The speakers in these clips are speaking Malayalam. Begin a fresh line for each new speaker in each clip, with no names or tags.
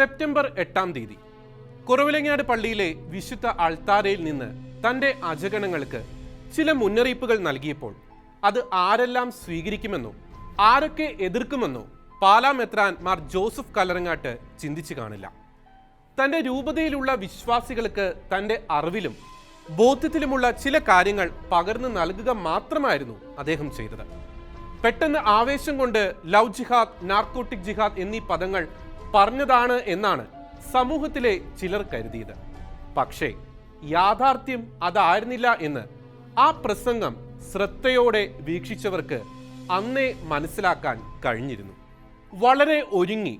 സെപ്റ്റംബർ എട്ടാം തീയതി കുറവിലങ്ങാട് പള്ളിയിലെ വിശുദ്ധ അൾത്താരയിൽ നിന്ന് തന്റെ അജഗണങ്ങൾക്ക് ചില മുന്നറിയിപ്പുകൾ നൽകിയപ്പോൾ അത് ആരെല്ലാം സ്വീകരിക്കുമെന്നോ ആരൊക്കെ എതിർക്കുമെന്നോ പാലാ മെത്രാൻ മാർ ജോസഫ് കലറങ്ങാട്ട് ചിന്തിച്ചു കാണില്ല. തന്റെ രൂപതയിലുള്ള വിശ്വാസികൾക്ക് തന്റെ അറിവിലും ബോധ്യത്തിലുമുള്ള ചില കാര്യങ്ങൾ പകർന്നു നൽകുക മാത്രമായിരുന്നു അദ്ദേഹം ചെയ്തത്. പെട്ടെന്ന് ആവേശം കൊണ്ട് ലവ് ജിഹാദ് നാർക്കോട്ടിക് ജിഹാദ് എന്നീ പദങ്ങൾ പറഞ്ഞതാണ് എന്നാണ് സമൂഹത്തിലെ ചിലർ കരുതിയത്. പക്ഷേ യാഥാർത്ഥ്യം അതായിരുന്നില്ല എന്ന് ആ പ്രസംഗം ശ്രദ്ധയോടെ വീക്ഷിച്ചവർക്ക് അന്നേ മനസ്സിലാക്കാൻ കഴിഞ്ഞിരുന്നു. വളരെ ഒരുങ്ങി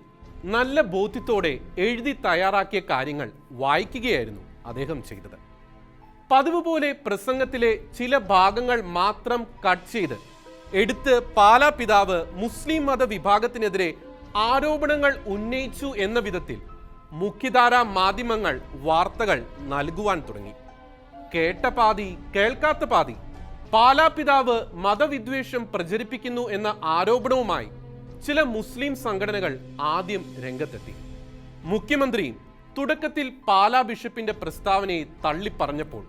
നല്ല ബോധ്യത്തോടെ എഴുതി തയ്യാറാക്കിയ കാര്യങ്ങൾ വായിക്കുകയായിരുന്നു അദ്ദേഹം ചെയ്തത്. പതിവ് പോലെ പ്രസംഗത്തിലെ ചില ഭാഗങ്ങൾ മാത്രം കട്ട് ചെയ്ത് എടുത്ത് പാലാ പിതാവ് മുസ്ലിം മത വിഭാഗത്തിനെതിരെ ആരോപണങ്ങൾ ഉന്നയിച്ചു എന്ന വിധത്തിൽ മുഖ്യധാര മാധ്യമങ്ങൾ വാർത്തകൾ നൽകുവാൻ തുടങ്ങി. കേട്ട പാതി കേൾക്കാത്ത പാതി പാലാ പിതാവ് മതവിദ്വേഷം പ്രചരിപ്പിക്കുന്നു എന്ന ആരോപണവുമായി ചില മുസ്ലിം സംഘടനകൾ ആദ്യം രംഗത്തെത്തി. മുഖ്യമന്ത്രി തുടക്കത്തിൽ പാലാ ബിഷപ്പിന്റെ പ്രസ്താവനയെ തള്ളിപ്പറഞ്ഞപ്പോൾ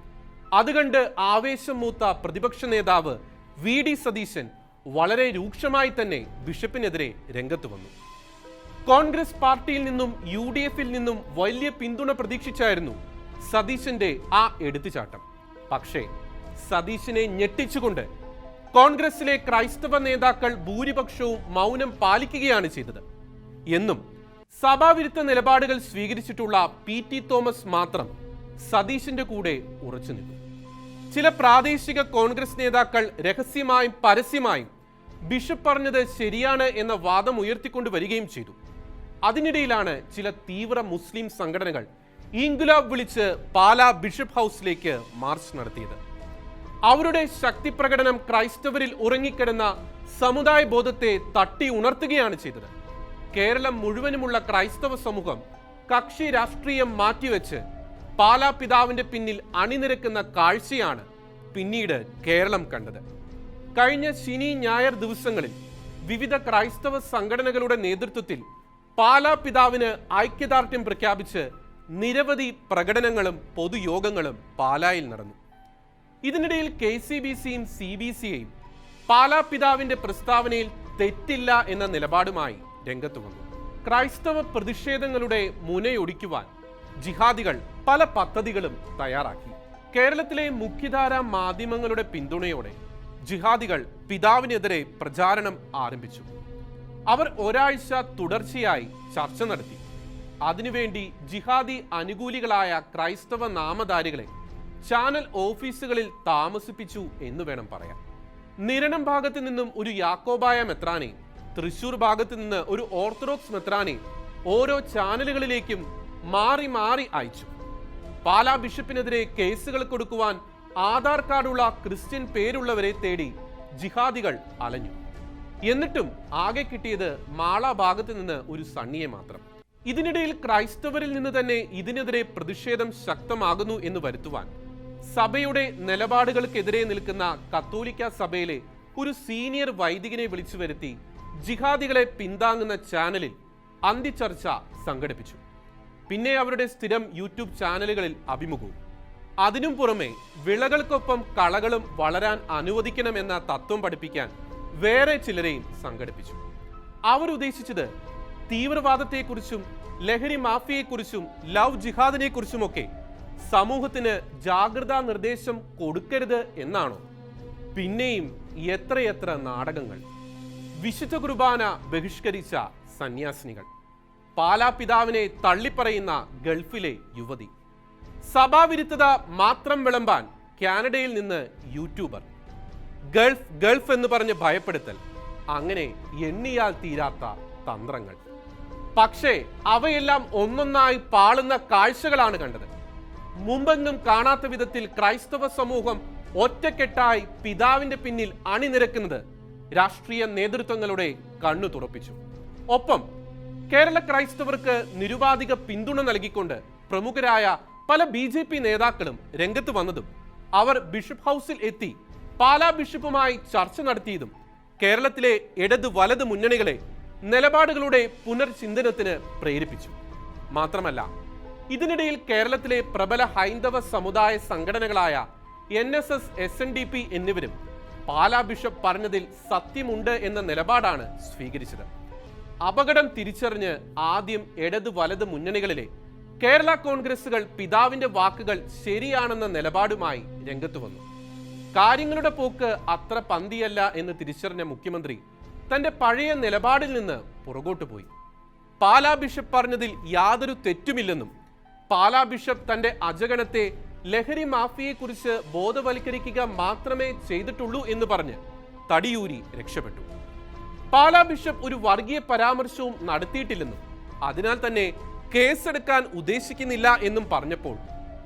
അത് കണ്ട് ആവേശം മൂത്ത പ്രതിപക്ഷ നേതാവ് വി ഡി സതീശൻ വളരെ രൂക്ഷമായി തന്നെ ബിഷപ്പിനെതിരെ രംഗത്ത് വന്നു. കോൺഗ്രസ് പാർട്ടിയിൽ നിന്നും യു ഡി എഫിൽ നിന്നും വലിയ പിന്തുണ പ്രതീക്ഷിച്ചായിരുന്നു സതീശന്റെ ആ എടുത്തുചാട്ടം. പക്ഷേ സതീശനെ ഞെട്ടിച്ചുകൊണ്ട് കോൺഗ്രസിലെ ക്രൈസ്തവ നേതാക്കൾ ഭൂരിപക്ഷവും മൗനം പാലിക്കുകയാണ് ചെയ്തത്. എന്നും സഭാവിരുദ്ധ നിലപാടുകൾ സ്വീകരിച്ചിട്ടുള്ള പി ടി തോമസ് മാത്രം സതീശന്റെ കൂടെ ഉറച്ചു നിന്നു. ചില പ്രാദേശിക കോൺഗ്രസ് നേതാക്കൾ രഹസ്യമായും പരസ്യമായും ബിഷപ്പ് പറഞ്ഞത് ശരിയാണ് എന്ന വാദം ഉയർത്തിക്കൊണ്ട് വരികയും ചെയ്തു. അതിനിടയിലാണ് ചില തീവ്ര മുസ്ലിം സംഘടനകൾ ഇൻഗുലാബ് വിളിച്ച് പാലാ ബിഷപ്പ് ഹൗസിലേക്ക് മാർച്ച് നടത്തിയത്. അവരുടെ ശക്തി പ്രകടനം ക്രൈസ്തവരിൽ ഉറങ്ങിക്കിടന്ന സമുദായ ബോധത്തെ തട്ടി ഉണർത്തുകയാണ് ചെയ്തത്. കേരളം മുഴുവനുമുള്ള ക്രൈസ്തവ സമൂഹം കക്ഷി രാഷ്ട്രീയം മാറ്റിവെച്ച് പാലാ പിതാവിന്റെ പിന്നിൽ അണിനിരക്കുന്ന കാഴ്ചയാണ് പിന്നീട് കേരളം കണ്ടത്. കഴിഞ്ഞ ശനി ഞായർ ദിവസങ്ങളിൽ വിവിധ ക്രൈസ്തവ സംഘടനകളുടെ നേതൃത്വത്തിൽ പാലാ പിതാവിന് ഐക്യദാർഢ്യം പ്രഖ്യാപിച്ച് നിരവധി പ്രകടനങ്ങളും പൊതുയോഗങ്ങളും പാലായിൽ നടന്നു. ഇതിനിടയിൽ കെ സി ബി സിയും സി ബി സിയെയും പാലാ പിതാവിന്റെ പ്രസ്താവനയിൽ തെറ്റില്ല എന്ന നിലപാടുമായി രംഗത്ത് വന്നു. ക്രൈസ്തവ പ്രതിഷേധങ്ങളുടെ മുനയൊടിക്കുവാൻ ജിഹാദികൾ പല പദ്ധതികളും തയ്യാറാക്കി. കേരളത്തിലെ മുഖ്യധാര മാധ്യമങ്ങളുടെ പിന്തുണയോടെ ജിഹാദികൾ പിതാവിനെതിരെ പ്രചാരണം ആരംഭിച്ചു. അവർ ഒരാഴ്ച തുടർച്ചയായി ചർച്ച നടത്തി. അതിനുവേണ്ടി ജിഹാദി അനുകൂലികളായ ക്രൈസ്തവ നാമധാരികളെ ചാനൽ ഓഫീസുകളിൽ താമസിപ്പിച്ചു എന്ന് വേണം പറയാം നിരണം ഭാഗത്ത് നിന്നും ഒരു യാക്കോബായ മെത്രാനെ തൃശൂർ ഭാഗത്ത് നിന്ന് ഒരു ഓർത്തഡോക്സ് മെത്രാനെ ഓരോ ചാനലുകളിലേക്കും മാറി മാറി അയച്ചു. പാലാ ബിഷപ്പിനെതിരെ കേസുകൾ കൊടുക്കുവാൻ ആധാർ കാർഡുള്ള ക്രിസ്ത്യൻ പേരുള്ളവരെ തേടി ജിഹാദികൾ അലഞ്ഞു. എന്നിട്ടും ആകെ കിട്ടിയത് മാള ഭാഗത്ത് നിന്ന് ഒരു സണ്ണിയെ മാത്രം. ഇതിനിടയിൽ ക്രൈസ്തവരിൽ നിന്ന് തന്നെ ഇതിനെതിരെ പ്രതിഷേധം ശക്തമാകുന്നു എന്ന് വരുത്തുവാൻ സഭയുടെ നിലപാടുകൾക്കെതിരെ നിൽക്കുന്ന കത്തോലിക്ക സഭയിലെ ഒരു സീനിയർ വൈദികനെ വിളിച്ചു വരുത്തി ജിഹാദികളെ പിന്താങ്ങുന്ന ചാനലിൽ അന്തിച്ചർച്ച സംഘടിപ്പിച്ചു. പിന്നെ അവരുടെ സ്ഥിരം യൂട്യൂബ് ചാനലുകളിൽ അഭിമുഖവും. അതിനും പുറമെ വിളകൾക്കൊപ്പം കളകളും വളരാൻ അനുവദിക്കണമെന്ന തത്വം പഠിപ്പിക്കാൻ വേറെ ചിലരെയും സംഘടിപ്പിച്ചു. അവരുദ്ദേശിച്ചത് തീവ്രവാദത്തെക്കുറിച്ചും ലഹരി മാഫിയെക്കുറിച്ചും ലവ് ജിഹാദിനെക്കുറിച്ചുമൊക്കെ സമൂഹത്തിന് ജാഗ്രതാ നിർദ്ദേശം കൊടുക്കരുത് എന്നാണോ? പിന്നെയും എത്രയെത്ര നാടകങ്ങൾ. വിശുദ്ധ കുർബാന ബഹിഷ്കരിച്ച സന്യാസിനികൾ. പാലാ പിതാവിനെ തള്ളിപ്പറയുന്ന ഗൾഫിലെ യുവതി. സഭാവിരുദ്ധത മാത്രം വിളമ്പാൻ കാനഡയിൽ നിന്ന് യൂട്യൂബർ. ഗൾഫ് ഗൾഫ് എന്ന് പറഞ്ഞ് ഭയപ്പെടുത്തൽ. അങ്ങനെ എണ്ണിയാൽ തീരാത്ത തന്ത്രങ്ങൾ. പക്ഷേ അവയെല്ലാം ഒന്നൊന്നായി പാളുന്ന കാഴ്ചകളാണ് കണ്ടത്. മുമ്പെങ്ങും കാണാത്ത വിധത്തിൽ ക്രൈസ്തവ സമൂഹം ഒറ്റക്കെട്ടായി പിതാവിന്റെ പിന്നിൽ അണിനിരക്കുന്നത് രാഷ്ട്രീയ നേതൃത്വങ്ങളുടെ കണ്ണു തുറപ്പിച്ചു. ഒപ്പം കേരള ക്രൈസ്തവർക്ക് നിരുപാധിക പിന്തുണ നൽകിക്കൊണ്ട് പ്രമുഖരായ പല ബി നേതാക്കളും രംഗത്ത് വന്നതും അവർ ബിഷപ്പ് ഹൗസിൽ എത്തി പാലാ ബിഷപ്പുമായി ചർച്ച നടത്തിയതും കേരളത്തിലെ ഇടത് വലത് മുന്നണികളെ നിലപാടുകളുടെ പുനർചിന്തനത്തിന് പ്രേരിപ്പിച്ചു. മാത്രമല്ല ഇതിനിടയിൽ കേരളത്തിലെ പ്രബല ഹൈന്ദവ സമുദായ സംഘടനകളായ N S S S N D P എന്നിവരും പാലാ ബിഷപ്പ് പറഞ്ഞതിൽ സത്യമുണ്ട് എന്ന നിലപാടാണ് സ്വീകരിച്ചത്. അപകടം തിരിച്ചറിഞ്ഞ് ആദ്യം ഇടത് വലത് മുന്നണികളിലെ കേരള കോൺഗ്രസുകൾ പിതാവിന്റെ വാക്കുകൾ ശരിയാണെന്ന നിലപാടുമായി രംഗത്തു വന്നു. കാര്യങ്ങളുടെ പോക്ക് അത്ര പന്തിയല്ല എന്ന് തിരിച്ചറിഞ്ഞ മുഖ്യമന്ത്രി തന്റെ പഴയ നിലപാടിൽ നിന്ന് പുറകോട്ട് പോയി. പാലാ ബിഷപ്പ് പറഞ്ഞതിൽ യാതൊരു തെറ്റുമില്ലെന്നും പാലാ ബിഷപ്പ് തന്റെ അജഗണത്തെ ലഹരി മാഫിയെക്കുറിച്ച് ബോധവൽക്കരിക്കുക മാത്രമേ ചെയ്തിട്ടുള്ളൂ എന്ന് പറഞ്ഞ് തടിയൂരി രക്ഷപ്പെട്ടു. പാലാ ബിഷപ്പ് ഒരു വർഗീയ പരാമർശവും നടത്തിയിട്ടില്ലെന്നും അതിനാൽ തന്നെ കേസെടുക്കാൻ ഉദ്ദേശിക്കുന്നില്ല എന്നും പറഞ്ഞപ്പോൾ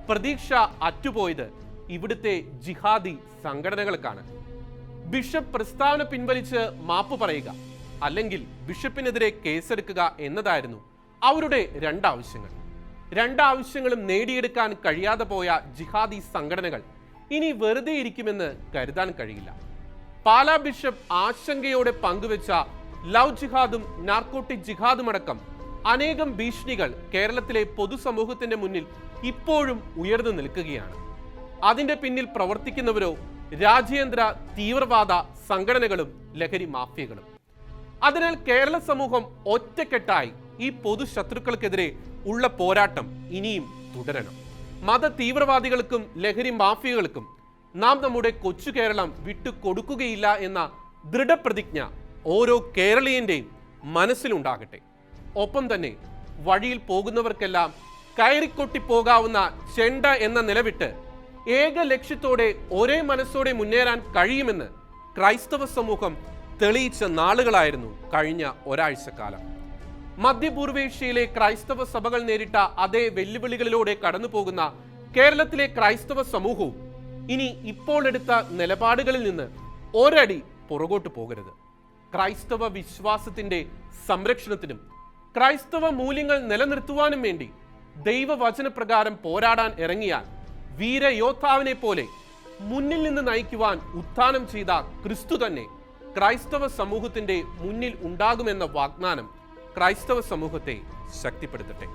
പ്രതീക്ഷ അറ്റുപോയത് ഇവിടുത്തെ ജിഹാദി സംഘടനകൾക്കാണ്. ബിഷപ്പ് പ്രസ്താവന പിൻവലിച്ച് മാപ്പ് പറയുക അല്ലെങ്കിൽ ബിഷപ്പിനെതിരെ കേസെടുക്കുക എന്നതായിരുന്നു അവരുടെ രണ്ടാവശ്യങ്ങൾ. രണ്ടാവശ്യങ്ങളും നേടിയെടുക്കാൻ കഴിയാതെ പോയ ജിഹാദി സംഘടനകൾ ഇനി വെറുതെ ഇരിക്കുമെന്ന് കരുതാൻ കഴിയില്ല. പാലാ ബിഷപ്പ് ആശങ്കയോടെ പങ്കുവെച്ച ലവ് ജിഹാദും നാർക്കോട്ടിക് ജിഹാദും അടക്കം അനേകം ഭീഷണികൾ കേരളത്തിലെ പൊതുസമൂഹത്തിന്റെ മുന്നിൽ ഇപ്പോഴും ഉയർന്നു നിൽക്കുകയാണ്. അതിന്റെ പിന്നിൽ പ്രവർത്തിക്കുന്നവരോ രാജ്യാന്തര തീവ്രവാദ സംഘടനകളും ലഹരി മാഫിയകളും. അതിനാൽ കേരള സമൂഹം ഒറ്റക്കെട്ടായി ഈ പൊതുശത്രുക്കൾക്കെതിരെ ഉള്ള പോരാട്ടം ഇനിയും തുടരണം. മത തീവ്രവാദികൾക്കും ലഹരി മാഫിയകൾക്കും നാം നമ്മുടെ കൊച്ചു കേരളം വിട്ടുകൊടുക്കുകയില്ല എന്ന ദൃഢപ്രതിജ്ഞ ഓരോ കേരളീയന്റെയും മനസ്സിലുണ്ടാകട്ടെ. ഒപ്പം തന്നെ വഴിയിൽ പോകുന്നവർക്കെല്ലാം കയറിക്കൊട്ടി പോകാവുന്ന ചെണ്ട എന്ന നിലവിട്ട് ഏക ലക്ഷ്യത്തോടെ ഒരേ മനസ്സോടെ മുന്നേറാൻ കഴിയുമെന്ന് ക്രൈസ്തവ സമൂഹം തെളിയിച്ച നാളുകളായിരുന്നു കഴിഞ്ഞ ഒരാഴ്ചക്കാലം. മധ്യപൂർവേഷ്യയിലെ ക്രൈസ്തവ സഭകൾ നേരിട്ട അതേ വെല്ലുവിളികളിലൂടെ കടന്നുപോകുന്ന കേരളത്തിലെ ക്രൈസ്തവ സമൂഹവും ഇനി ഇപ്പോൾ എടുത്ത നിലപാടുകളിൽ നിന്ന് ഒരടി പുറകോട്ട് പോകരുത്. ക്രൈസ്തവ വിശ്വാസത്തിന്റെ സംരക്ഷണത്തിനും ക്രൈസ്തവ മൂല്യങ്ങൾ നിലനിർത്തുവാനും വേണ്ടി ദൈവവചനപ്രകാരം പോരാടാൻ ഇറങ്ങിയാൽ വീരയോദ്ധാവിനെ പോലെ മുന്നിൽ നിന്ന് നയിക്കുവാൻ ഉത്ഥാനം ചെയ്ത ക്രിസ്തു തന്നെ ക്രൈസ്തവ സമൂഹത്തിന്റെ മുന്നിൽ ഉണ്ടാകുമെന്ന വാഗ്ദാനം ക്രൈസ്തവ സമൂഹത്തെ ശക്തിപ്പെടുത്തട്ടെ.